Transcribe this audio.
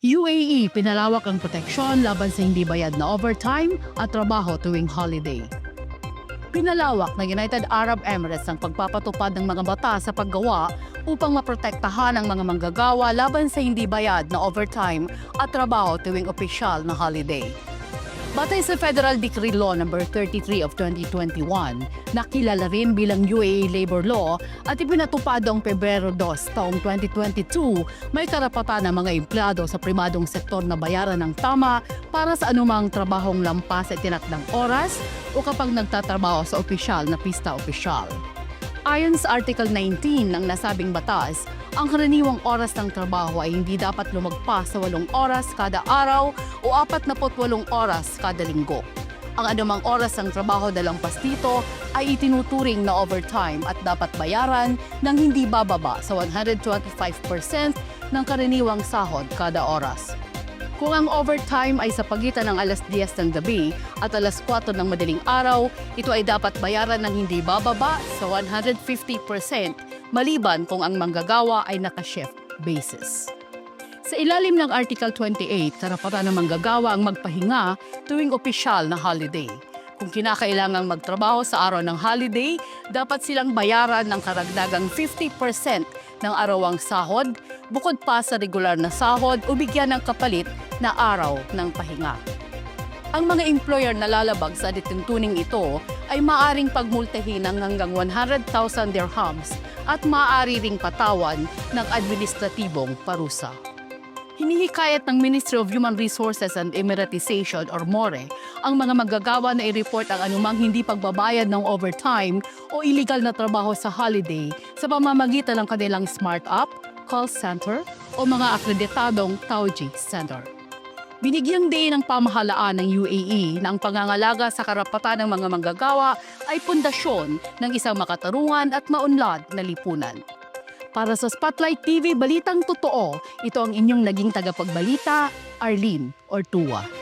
UAE pinalawak ang proteksyon laban sa hindi bayad na overtime at trabaho tuwing holiday. Pinalawak ng United Arab Emirates ang pagpapatupad ng mga batas sa paggawa upang maprotektahan ang mga manggagawa laban sa hindi bayad na overtime at trabaho tuwing opisyal na holiday. Batay sa Federal Decree Law No. 33 of 2021, nakilala rin bilang UAE Labor Law at ipinatupad noong Pebrero 2 taong 2022, may karapatan ng mga empleyado sa primadong sektor na bayaran ng tama para sa anumang trabahong lampas sa tinakdang oras o kapag nagtatrabaho sa opisyal na pista opisyal. Ayon sa Article 19 ng nasabing batas, ang karaniwang oras ng trabaho ay hindi dapat lumagpas sa 8 oras kada araw o 48 oras kada linggo. Ang anumang oras ng trabaho na lampas dito ay itinuturing na overtime at dapat bayaran ng hindi bababa sa 125% ng karaniwang sahod kada oras. Kung ang overtime ay sa pagitan ng alas 10 ng gabi at alas 4 ng madaling araw, ito ay dapat bayaran ng hindi bababa sa 150% maliban kung ang manggagawa ay naka-shift basis. Sa ilalim ng Article 28, karapatan ng manggagawa ang magpahinga tuwing opisyal na holiday. Kung kinakailangang magtrabaho sa araw ng holiday, dapat silang bayaran ng karagdagang 50% ng arawang sahod bukod pa sa regular na sahod o bigyan ng kapalit na araw ng pahinga. Ang mga employer na lalabag sa dituntuning ito ay maaring pagmultahin ng hanggang 100,000 dirhams at maaari ring patawan ng administratibong parusa. Hinihikayat ng Ministry of Human Resources and Emiratization or MORE ang mga magagawa na i-report ang anumang hindi pagbabayad ng overtime o illegal na trabaho sa holiday sa pamamagitan ng kanilang smart app, call center o mga akreditadong Tauji Center. Binigyang din ng pamahalaan ng UAE na ang pangangalaga sa karapatan ng mga manggagawa ay pundasyon ng isang makatarungan at maunlad na lipunan. Para sa Spotlight TV Balitang Totoo, ito ang inyong naging tagapagbalita, Arlene Ortua.